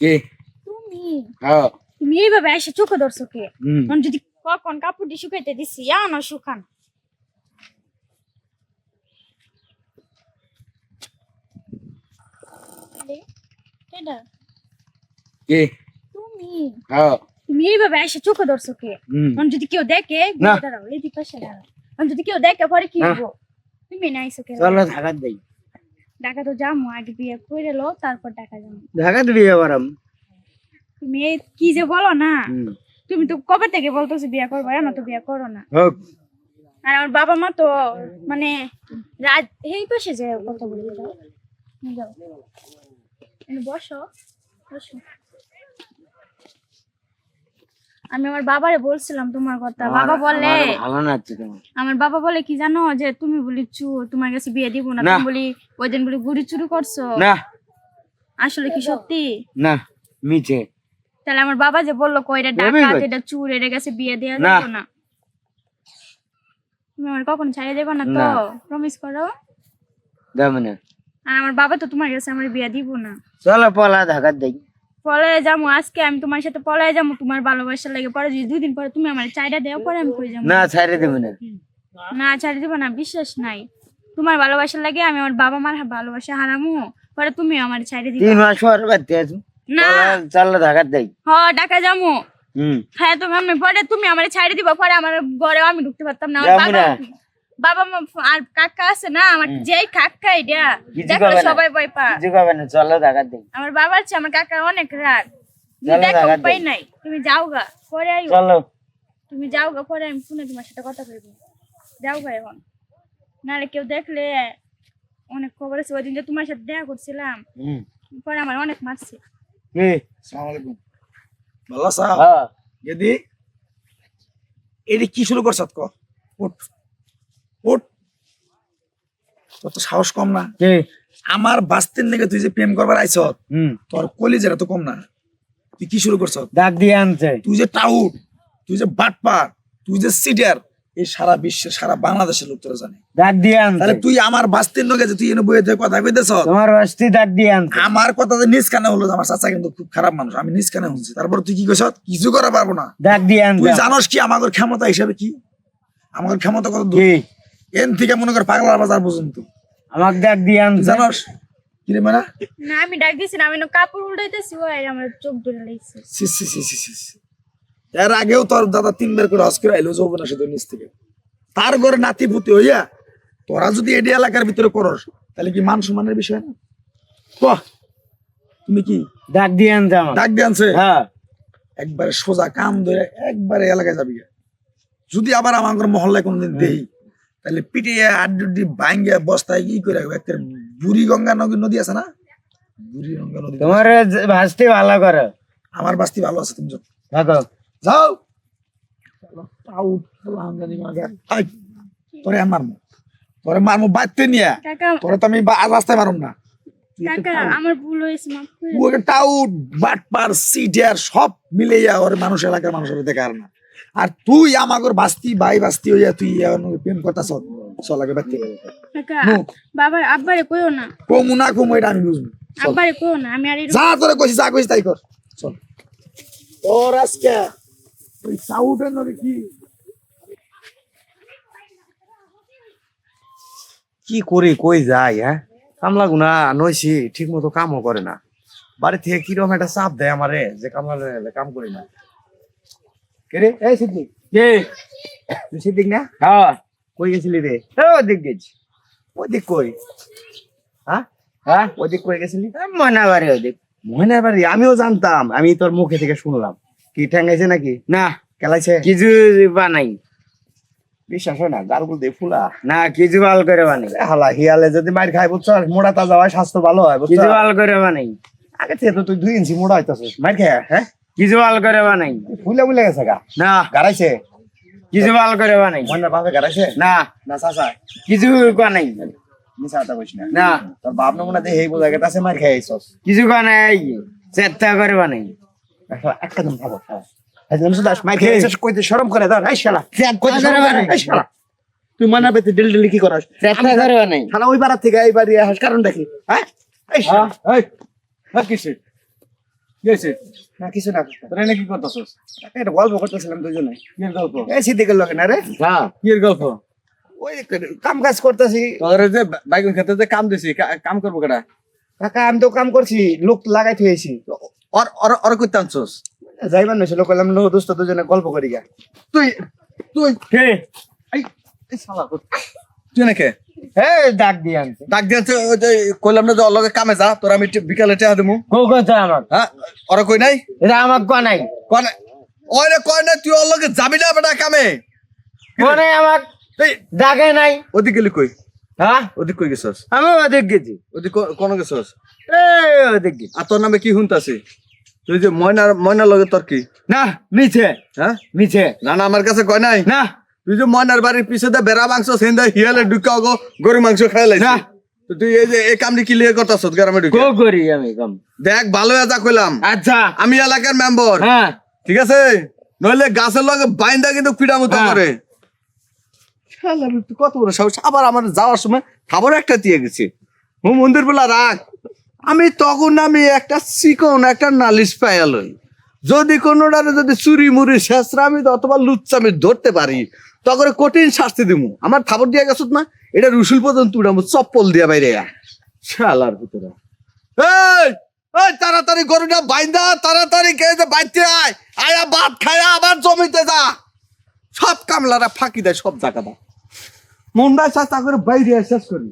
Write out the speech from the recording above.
কে? তুমি? হ্যাঁ তুমি এইভাবে এসে চোখে ধরছো কে? যদি কখন কাপড়টি শুকাইতে দিছি ইয়া না শুকান। কে? তুমি? হ্যাঁ তুমি এইভাবে এসে চোখে ধরছো কে? হুম। যদি কেউ দেখে দাঁড়াও এই পাশে দাঁড়াও। যদি কেউ দেখে পরে কি হব তুমি নাইছো কে? চলো ঢাকা দেই। ঢাকা তো যাম আগে বিয়ে করে লো তারপর ঢাকা যাম। ঢাকাতে বিয়ে করাম? তুমি এই কি যে বলো না তুমি তো কবে থেকে বলতেছো বিয়ে করব না তো বিয়ে করো না। হোক। আর আমার বাবা মা তো মানে রাত এই পাশে যে কথা বলে যাও। যাও। বসো বসো। আমি আমার বাবারে বলছিলাম তোমার কথা। বাবা বলে ভালো তোমার। আমার বাবা বলে কি জানো যে তুমি বলি চু তোমার কাছে বিয়ে দিব না না। তুমি বলি ওই দিন বলি গুড়ি চুরি করছ। না। আসলে কি সত্যি? না মিছে। তাহলে আমার বাবা যে বলল বলবি ডাকাত? এটা চুর এটা কাছে বিয়ে দেওয়া না। যাব না। তুমি আমার কখন ছাড়িয়ে দেবো না তো? প্রমিস করো। যাবে না। আর আমার বাবা তো তোমার কাছে আমার বিয়ে দিব না। চলো পলা ঢাকা দেই। পলায় যাব আজকে আমি তোমার সাথে পলায় যাব তোমার ভালোবাসা লাগে। পরে যদি দুদিন পরে তুমি আমার চাইটা দেওয়া পরে আমি কই যাব না ছাড়ে দেবে না। না ছাড়িয়ে দেবো না বিশ্বাস নাই। তোমার ভালোবাসা লাগে আমি আমার বাবা মার ভালোবাসা হারামু। পরে তুমি আমার ছাইড়ে দিবে। তিন মাস পর বাড়তে আসব। না। চলো ঢাকা দেই। হ ডাকা যাব হুম। হ্যাঁ তো আমি পরে তুমি আমার ছাইড়ে দিবা পরে আমার ঘরেও আমি ঢুকতে পারতাম না আমার বাবা। বাবা মা আর কাকা আছে না আমার যেই কাকা এটা না। সবাই ভয় পা কিছু করবে না? চলো ঢাকা দেই। আমার বাবা আছে আমার কাকা অনেক রাগ। দেখো উপায় নাই। তুমি যাও গা পরে আইও। চলো। তুমি যাও গা পরে আমি ফোনে তোমার সাথে কথা বলব। যাও গা এখন। নাহলে কেউ দেখলে অনেক খবর আছে। ওই দিন যে তোমার সাথে দেখা করছিলাম হুম। পরে আমার অনেক মারছে। কে? আসসালামু ভালো আছা? হ্যাঁ। গেদি? এটি কি শুরু করছ? ক উঠ। উঠ। তোর তো সাহস কম না। কে? আমার বাস্তির তুই যে প্রেম করবার আইছ হুম। তোর কলিজেরা তো কম না। তুই কি শুরু করছ? ডাক দিয়ে আনছে। তুই যে টাউট তুই যে বাটপার তুই যে সিডার এই সারা বিশ্বের সারা বাংলাদেশের লোক তোরা জানে। ডাক দিয়ে আনছে। তাহলে তুই আমার বাস্তির যে তুই এনে বইয়ে থেকে কথা কইতেছ? তোমার বাস্তি ডাক দিয়ে আনছে। আমার কথা যে নিজ কানে হলো আমার চাচা কিন্তু খুব খারাপ মানুষ আমি নিজ কানে শুনছি। তারপর তুই কি কইছ? কিছু করা পারব না। ডাক দিয়ে আনছে। তুই জানোস কি আমাদের ক্ষমতা হিসাবে কি? আমাদের ক্ষমতা কত দূর? এন থেকে মনে কর পাগলার বাজার পর্যন্ত। আমাকে ডাক দিয়ে আনছে। জানোস? কি রে মানে? না আমি ডাক দিছি না আমি না কাপড় উল্টাইতেছি ওই আমার চোখ ধরে লাগছে সি সি সি সি সি। এর আগেও তোর দাদা তিনবার করে হস করে আইলো যৌবনা সে নিচ থেকে। তার ঘরে নাতি পুতি হইয়া তোরা যদি এডি এলাকার ভিতরে করস তাহলে কি মান সম্মানের বিষয় না? কহ তুমি কি? ডাক দিয়ে আনছে আমাকে। ডাক দিয়ে আনছে? হ্যাঁ। একবারে সোজা কাম ধরে একবারে এলাকায় যাবি। যদি আবার আমার মহল্লায় কোনদিন দেই তাহলে পিটিয়ে আড্ডি ভাঙ্গে বস্তায় কি করে রাখব একটা বুড়ি গঙ্গা নদী নদী আছে না? বুড়ি গঙ্গা নদী তোমার ভাসতে ভালো করে। আমার বাস্তি ভালো আছে তুমি যাও। দেখো যাও। আউট। জানি মাগা আই তোরে আর মারমু। তোরে মারমু বাড়তে নিয়ে। তোরে তো আমি বা- আজ রাস্তায় মারুম না। কাকা আমার ভুল হয়েছে মাফ করে টাউট বাটপার সিটার সব মিলেইয়া ওর মানুষ এলাকার মানুষের দেখার না। আর তুই আমাগর বাস্তি বাই বাস্তি হইয়া তুই এখন প্রেম কথা চল চল আগে বাড়তে কাকা বাবা আব্বারে কইও না। কমু না কমু এটা আমি বুঝব। আব্বারে কইও না আমি আর যা তোরে কইছি যা কইছি তাই কর। চল। তোর আজকে ওই সাউটের নদী কি? কি করি কই যাই হ্যাঁ? কামলা গুনা নইছি ঠিক মতো কামও করে না। বাড়ি থেকে কীরকম একটা চাপ দেয় আমারে যে কামলা কাম করি না। রে? এই সিদ্দিক। কে? তুই সিদ্দিক না? হ্যাঁ। কই গেছিলি রে? ও দিক গেছি। ওই দিক কই? হ্যাঁ? হ্যাঁ? ওই দিক কই গেছিলি? ওদিক। আমিও জানতাম। আমি তোর মুখে থেকে শুনলাম। কি ঠ্যাঙ্গাইছে নাকি? না। কেলাইছে কিছু বানাই বিশ্বাস হয় না? গালগুল দিয়ে ফুলা। না কিছু ভালো করে বানাই হালা হিয়ালে যদি মার খাই বুঝছ? মোড়া তাজা হয় স্বাস্থ্য ভালো হয় কিছু ভালো করে বানাই আগে থেকে তো তুই দুই ইঞ্চি মোড়া হইতাছিস। মার খাই হ্যাঁ? কিছু ভালো করে বানাই ফুলে ফুলে গেছে গা। না। গাড়াইছে? কিছু ভালো করে বানাই মহিনার বাপে গাড়াইছে? না। না চাচা। কিছু কথা কইস না না। তোর বাপ নমুনা দিয়ে এই বোঝা গেছে মার খেয়ে আইছস কিছু চেষ্টা করে বানাই একদম সুদাস খেয়ে কইতে শরম করে দাও এই শালা কইতে শরম করে করে এই শালা। তুই মানা পেতে ডিল ডিল কি করাস চেষ্টা করে বানাই শালা ওই বাড়া থেকে এই বাড়ি আসাস কারণ দেখি। হ্যাঁ এই না কিছু না তোরা এনে কি করতেছস একটা গল্প করতেছিলাম দুজনে। কি গল্প? এই সিদ্দিকের লোকে না রে? হ্যাঁ কি এর গল্প? ওই কাম কাজ করতেছি। তোর যে বাইগুন খেতে যে কাম দিছি কা- কাম করব কেডা? কাকা আমি তো কাম করছি লোক লাগাই থুয়েছি। অর অর অর করতে আনছস? যাইবার নইছে লোক বললাম লো দোস্ত দুজনে গল্প করি গা। তুই তুই। কে? এই এই শালা তুই নাকি এই ডাক দিয়ে আনছে। ডাক দিয়েছে ওই যে কইলাম না যে ওর কামে যা তোর আমি একটু বিকালে টেয়া দেবো কো কথা আমার। হ্যাঁ ওরা কই নাই? এটা আমার কো নাই। কনে ওই রে কয় না তুই ওর লগে যাবি না বেটা কামে? আমার? ডাকে নাই। ওদিক গেলি কই? হ্যাঁ? ওদিক কই গেছস? আমি ওদিক গেছি। ওদিক ক- কোন গেছস? এই ওদিক গেছি। আর তোর নামে কি হুনতাছি তুই যে ময়নার ময়নার লগে তোর কি? না মিছে। হ্যাঁ? মিছে। না না আমার কাছে কয় নাই? না। তুই যে ময়নার বাড়ির পিছে বেড়া মাংস সেন্দা হিয়ালে ঢুকা গো গরু মাংস খাই লাইছিস না। তুই এই যে এই কামটি কি লিয়ে করতাছ গ্রামে ঢুকে? করি আমি কম দেখ ভালো যা কইলাম। আচ্ছা। আমি এলাকার মেম্বার। হ্যাঁ। ঠিক আছে? নইলে গাছের লগে বাইন্দা কিন্তু পিড়া মতো হ্যাঁ। করে শালা, তুই কত বড় সাহস। আবার আমার যাওয়ার সময় খাবার একটা দিয়ে গেছে। ও মন্দির বলা রাখ আমি তখন আমি একটা চিকন একটা নালিশ পাইয়ালই যদি কোনোটারে যদি চুরি মুড়ি শেষরা আমি অথবা লুচ্চা আমি ধরতে পারি তখন কঠিন শাস্তি দিব আমার থাপর দিয়া গেছত না, এটা রুসুল পর্যন্ত উড়াবো চপ্পল দিয়া বাইরে। শালার ভিতরে। এই এই, তাড়াতাড়ি গরুটা বাইন্দা, তাড়াতাড়ি কে বাইতে আয়। আয়া ভাত খায়া আবার জমিতে যা। সব কামলারা ফাঁকি দেয়, সব জায়গাটা মন্ডা চাষা করে বাইরে শেষ করি।